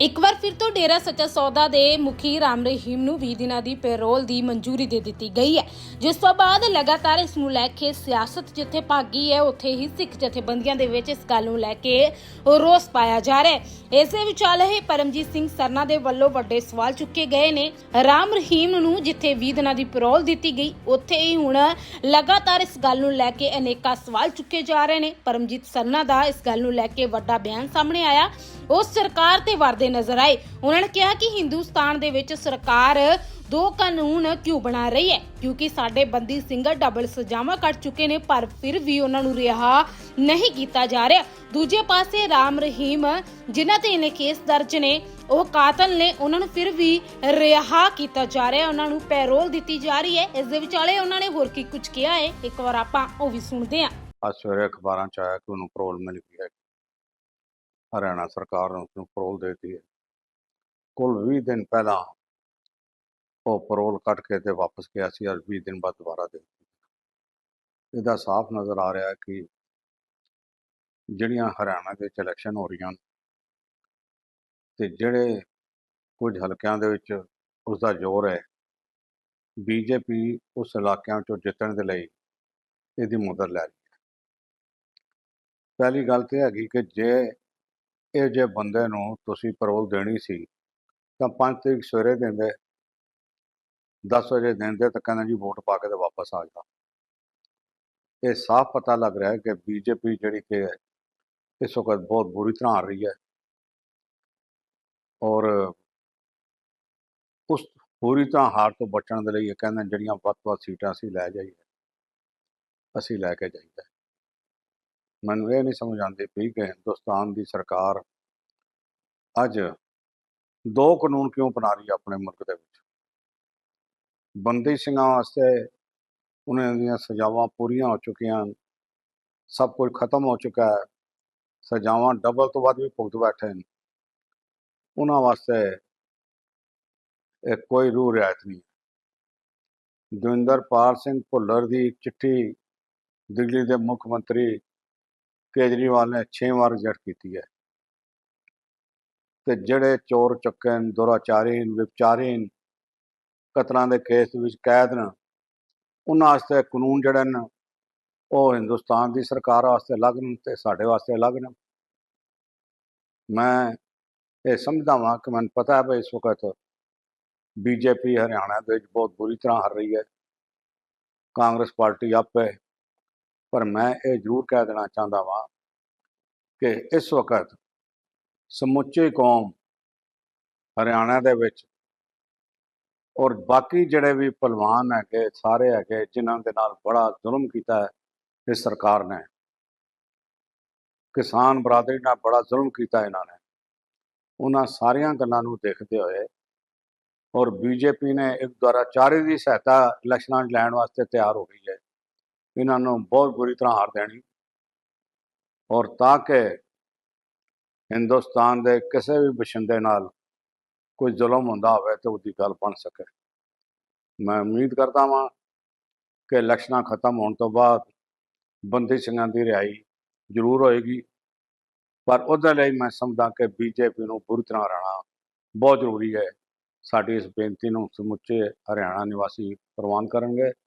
ਇੱਕ ਵਾਰ ਫਿਰ ਤੋਂ ਡੇਰਾ ਸੱਚਾ ਸੌਦਾ ਦੇ ਮੁਖੀ ਰਾਮ ਰਹੀਮ ਨੂੰ 20 ਦਿਨਾਂ ਦੀ ਪੈਰੋਲ ਦੀ ਮਨਜ਼ੂਰੀ ਦੇ ਦਿੱਤੀ ਗਈ ਹੈ। ਜਿਸ ਤੋਂ ਬਾਅਦ ਲਗਾਤਾਰ ਇਸ ਨੂੰ ਲੈ ਕੇ ਸਿਆਸਤ ਜਿੱਥੇ ਭਾਗੀ ਹੈ, ਉੱਥੇ ਹੀ ਸਿੱਖ ਜਥੇਬੰਦੀਆਂ ਦੇ ਵਿੱਚ ਇਸ ਗੱਲ ਨੂੰ ਲੈ ਕੇ ਰੋਸ ਪਾਇਆ ਜਾ ਰਿਹਾ ਹੈ। ਇਸੇ ਵਿਚਾਲੇ ਹੀ ਪਰਮਜੀਤ ਸਿੰਘ ਸਰਨਾ ਦੇ ਵੱਲੋਂ ਵੱਡੇ ਸਵਾਲ ਚੁੱਕੇ ਗਏ ਨੇ। ਰਾਮ ਰਹੀਮ ਨੂੰ ਜਿੱਥੇ 20 ਦਿਨਾਂ ਦੀ ਪੈਰੋਲ ਦਿੱਤੀ ਗਈ, ਉੱਥੇ ਹੀ ਹੁਣ ਲਗਾਤਾਰ ਇਸ ਗੱਲ ਨੂੰ ਲੈ ਕੇ ਅਨੇਕਾਂ ਸਵਾਲ ਚੁੱਕੇ ਜਾ ਰਹੇ ਨੇ। ਪਰਮਜੀਤ ਸਰਨਾ ਦਾ ਇਸ ਗੱਲ ਨੂੰ ਲੈ ਕੇ ਵੱਡਾ ਬਿਆਨ ਸਾਹਮਣੇ ਆਇਆ। ਉਹ ਸਰਕਾਰ ਤੇ ਵਰਦੇ ਨਜ਼ਰ ਆਏ। ਉਹਨਾਂ ਨੇ ਕਿਹਾ ਕਿ ਹਿੰਦੁਸਤਾਨ ਦੇ ਵਿੱਚ ਸਰਕਾਰ ਦੋ ਕਾਨੂੰਨ ਕਿਉਂ ਬਣਾ ਰਹੀ ਹੈ? ਕਿਉਂਕਿ ਸਾਡੇ ਬੰਦੀ ਸਿੰਘ ਡਬਲ ਸਜ਼ਾਵਾਂ ਕੱਟ ਚੁੱਕੇ ਨੇ, ਪਰ ਫਿਰ ਵੀ ਉਹਨਾਂ ਨੂੰ ਰਿਹਾ ਨਹੀਂ ਕੀਤਾ ਜਾ ਰਿਹਾ। ਦੂਜੇ ਪਾਸੇ ਰਾਮ ਰਹੀਮ, ਜਿਨ੍ਹਾਂ ਤੇ ਇਹਨੇ ਕੇਸ ਦਰਜ ਨੇ, ਉਹ ਕਾਤਲ ਨੇ, ਉਹਨਾਂ ਨੂੰ ਫਿਰ ਵੀ ਰਿਹਾ ਕੀਤਾ ਜਾ ਰਿਹਾ। ਉਹਨਾਂ ਨੂੰ ਪੈਰੋਲ ਦਿੱਤੀ ਜਾ ਰਹੀ ਹੈ। ਇਸ ਦੇ ਵਿਚਾਲੇ ਉਹਨਾਂ ਨੇ ਹੋਰ ਕੀ ਕੁਝ ਕਿਹਾ ਹੈ? ਇੱਕ ਵਾਰ ਆਪਾਂ ਉਹ ਵੀ ਸੁਣਦੇ ਹਾਂ। ਅੱਜ ਸਵੇਰੇ ਅਖਬਾਰਾਂ ਚ ਆਇਆ ਕਿ ਉਹਨੂੰ ਪਰੋਲ ਮਿਲ ਗਈ ਹੈ। ਹਰਿਆਣਾ ਸਰਕਾਰ ਨੇ ਉਸਨੂੰ ਪਰੋਲ ਦੇ ਦਿੱਤੀ ਹੈ। ਕੁੱਲ 20 ਦਿਨ ਪਹਿਲਾਂ ਉਹ ਪਰੋਲ ਕੱਟ ਕੇ ਤੇ ਵਾਪਸ ਗਿਆ ਸੀ ਔਰ 20 ਦਿਨ ਬਾਅਦ ਦੁਬਾਰਾ ਦੇ ਦਿੱਤੀ। ਇਹਦਾ ਸਾਫ਼ ਨਜ਼ਰ ਆ ਰਿਹਾ ਕਿ ਜਿਹੜੀਆਂ ਹਰਿਆਣਾ ਦੇ ਵਿੱਚ ਇਲੈਕਸ਼ਨ ਹੋ ਰਹੀਆਂ ਹਨ ਤੇ ਜਿਹੜੇ ਕੁਝ ਹਲਕਿਆਂ ਦੇ ਵਿੱਚ ਉਸ ਦਾ ਜ਼ੋਰ ਹੈ, ਬੀਜੇਪੀ ਉਸ ਇਲਾਕਿਆਂ ਚੋਂ ਜਿੱਤਣ ਦੇ ਲਈ ਇਹਦੀ ਮਦਦ ਲੈ ਰਹੀ ਹੈ। ਪਹਿਲੀ ਗੱਲ ਤੇ ਹੈਗੀ ਕਿ ਜੇ ਇਹ ਜੇ ਬੰਦੇ ਨੂੰ ਤੁਸੀਂ ਪਰੋਲ ਦੇਣੀ ਸੀ, ਤਾਂ 5 ਤਰੀਕ ਸਵੇਰੇ ਦਿੰਦੇ 10 ਵਜੇ ਦਿੰਦੇ ਤਾਂ ਕਹਿੰਦਾ ਜੀ ਵੋਟ ਪਾ ਕੇ ਤੇ ਵਾਪਸ ਆ ਜਾ ਇਹ ਸਾਫ਼ ਪਤਾ ਲੱਗ ਰਿਹਾ ਹੈ ਕਿ ਬੀਜੇਪੀ ਜਿਹੜੀ ਕਿ ਹੈ, ਇਸ ਵਕਤ ਬਹੁਤ ਬੁਰੀ ਤਰ੍ਹਾਂ ਆ ਰਹੀ ਹੈ। ਔਰ ਉਸ ਪੂਰੀ ਤਰ੍ਹਾਂ ਹਾਰ ਤੋਂ ਬਚਣ ਦੇ ਲਈ ਇਹ ਕਹਿੰਦੇ ਜਿਹੜੀਆਂ ਵੱਧ ਵੱਧ ਸੀਟਾਂ ਅਸੀਂ ਲੈ ਜਾਈਏ, ਅਸੀਂ ਲੈ ਕੇ ਜਾਈਦਾ। ਮੈਨੂੰ ਇਹ ਨਹੀਂ ਸਮਝ ਆਉਂਦੀ ਪਈ ਕਿ ਹਿੰਦੁਸਤਾਨ ਦੀ ਸਰਕਾਰ ਅੱਜ ਦੋ ਕਾਨੂੰਨ ਕਿਉਂ ਬਣਾ ਰਹੀ ਹੈ ਆਪਣੇ ਮੁਲਕ ਦੇ ਵਿੱਚ? ਬੰਦੀ ਸਿੰਘਾਂ ਵਾਸਤੇ ਉਹਨਾਂ ਦੀਆਂ ਸਜ਼ਾਵਾਂ ਪੂਰੀਆਂ ਹੋ ਚੁੱਕੀਆਂ ਸਭ ਕੁਝ ਖਤਮ ਹੋ ਚੁੱਕਾ ਹੈ। ਸਜ਼ਾਵਾਂ ਡਬਲ ਤੋਂ ਵੱਧ ਵੀ ਭੁਗਤ ਬੈਠੇ ਨੇ ਉਹਨਾਂ ਵਾਸਤੇ ਇਹ ਕੋਈ ਰੂਹ ਰਿਆਇਤ ਨਹੀਂ ਦਵਿੰਦਰਪਾਲ ਸਿੰਘ ਭੁੱਲਰ ਦੀ ਚਿੱਠੀ ਦਿੱਲੀ ਦੇ ਮੁੱਖ ਮੰਤਰੀ ਕੇਜਰੀਵਾਲ ਨੇ 6 ਵਾਰ ਰਿਜੈਕਟ ਕੀਤੀ ਹੈ। ਤੇ ਜਿਹੜੇ ਚੋਰ ਚੱਕੇ ਨੇ ਦੁਰਾਚਾਰੀ ਨੇ ਵਿਚਾਰੀ ਨੇ ਕਤਲਾਂ ਦੇ ਕੇਸ ਵਿੱਚ ਕੈਦ ਨੇ, ਉਹਨਾਂ ਵਾਸਤੇ ਕਾਨੂੰਨ ਜਿਹੜੇ ਨੇ, ਉਹ ਹਿੰਦੁਸਤਾਨ ਦੀ ਸਰਕਾਰ ਵਾਸਤੇ ਅਲੱਗ ਨੇ ਤੇ ਸਾਡੇ ਵਾਸਤੇ ਅਲੱਗ ਨੇ। ਮੈਂ ਇਹ ਸਮਝਦਾ ਹਾਂ ਕਿ ਮੈਨੂੰ ਪਤਾ ਹੈ ਵੀ ਇਸ ਵਕਤ ਬੀਜੇਪੀ ਹਰਿਆਣਾ ਦੇ ਵਿੱਚ ਬਹੁਤ ਬੁਰੀ ਤਰ੍ਹਾਂ ਹਰ ਰਹੀ ਹੈ। ਕਾਂਗਰਸ ਪਾਰਟੀ ਆਪੇ ਪਰ ਮੈਂ ਇਹ ਜ਼ਰੂਰ ਕਹਿ ਦੇਣਾ ਚਾਹੁੰਦਾ ਵਾਂ ਕਿ ਇਸ ਵਕਤ ਸਮੁੱਚੀ ਕੌਮ ਹਰਿਆਣਾ ਦੇ ਵਿੱਚ ਔਰ ਬਾਕੀ ਜਿਹੜੇ ਵੀ ਪਹਿਲਵਾਨ ਹੈਗੇ, ਸਾਰੇ ਹੈਗੇ, ਜਿਨ੍ਹਾਂ ਦੇ ਨਾਲ ਬੜਾ ਜ਼ੁਲਮ ਕੀਤਾ ਹੈ ਇਸ ਸਰਕਾਰ ਨੇ। ਕਿਸਾਨ ਬਰਾਦਰੀ ਨਾਲ ਬੜਾ ਜ਼ੁਲਮ ਕੀਤਾ ਇਹਨਾਂ ਨੇ। ਉਹਨਾਂ ਸਾਰੀਆਂ ਗੱਲਾਂ ਨੂੰ ਦੇਖਦੇ ਹੋਏ ਔਰ ਬੀਜੇਪੀ ਨੇ ਇੱਕ ਦੁਆਰਾ ਚਾਰੇ ਦੀ ਸਹਾਇਤਾ ਇਲੈਕਸ਼ਨਾਂ 'ਚ ਲੈਣ ਵਾਸਤੇ ਤਿਆਰ ਹੋ ਗਈ ਹੈ। ਇਹਨਾਂ ਨੂੰ ਬਹੁਤ ਬੁਰੀ ਤਰ੍ਹਾਂ ਹਾਰ ਦੇਣੀ। ਔਰ ਤਾਂ ਕਿ ਹਿੰਦੁਸਤਾਨ ਦੇ ਕਿਸੇ ਵੀ ਬਸ਼ਿੰਦੇ ਨਾਲ ਕੋਈ ਜ਼ੁਲਮ ਹੁੰਦਾ ਹੋਵੇ ਤਾਂ ਉਹਦੀ ਗੱਲ ਬਣ ਸਕੇ। ਮੈਂ ਉਮੀਦ ਕਰਦਾ ਹਾਂ ਕਿ ਇਲੈਕਸ਼ਨਾਂ ਖਤਮ ਹੋਣ ਤੋਂ ਬਾਅਦ ਬੰਦੀ ਸਿੰਘਾਂ ਦੀ ਰਿਹਾਈ ਜ਼ਰੂਰ ਹੋਏਗੀ। ਪਰ ਉਹਦੇ ਲਈ ਮੈਂ ਸਮਝਦਾ ਕਿ ਬੀਜੇਪੀ ਨੂੰ ਪੂਰੀ ਤਰ੍ਹਾਂ ਹਰਾਉਣਾ ਬਹੁਤ ਜ਼ਰੂਰੀ ਹੈ। ਸਾਡੀ ਇਸ ਬੇਨਤੀ ਨੂੰ ਸਮੁੱਚੇ ਹਰਿਆਣਾ ਨਿਵਾਸੀ ਪ੍ਰਵਾਨ ਕਰਨਗੇ।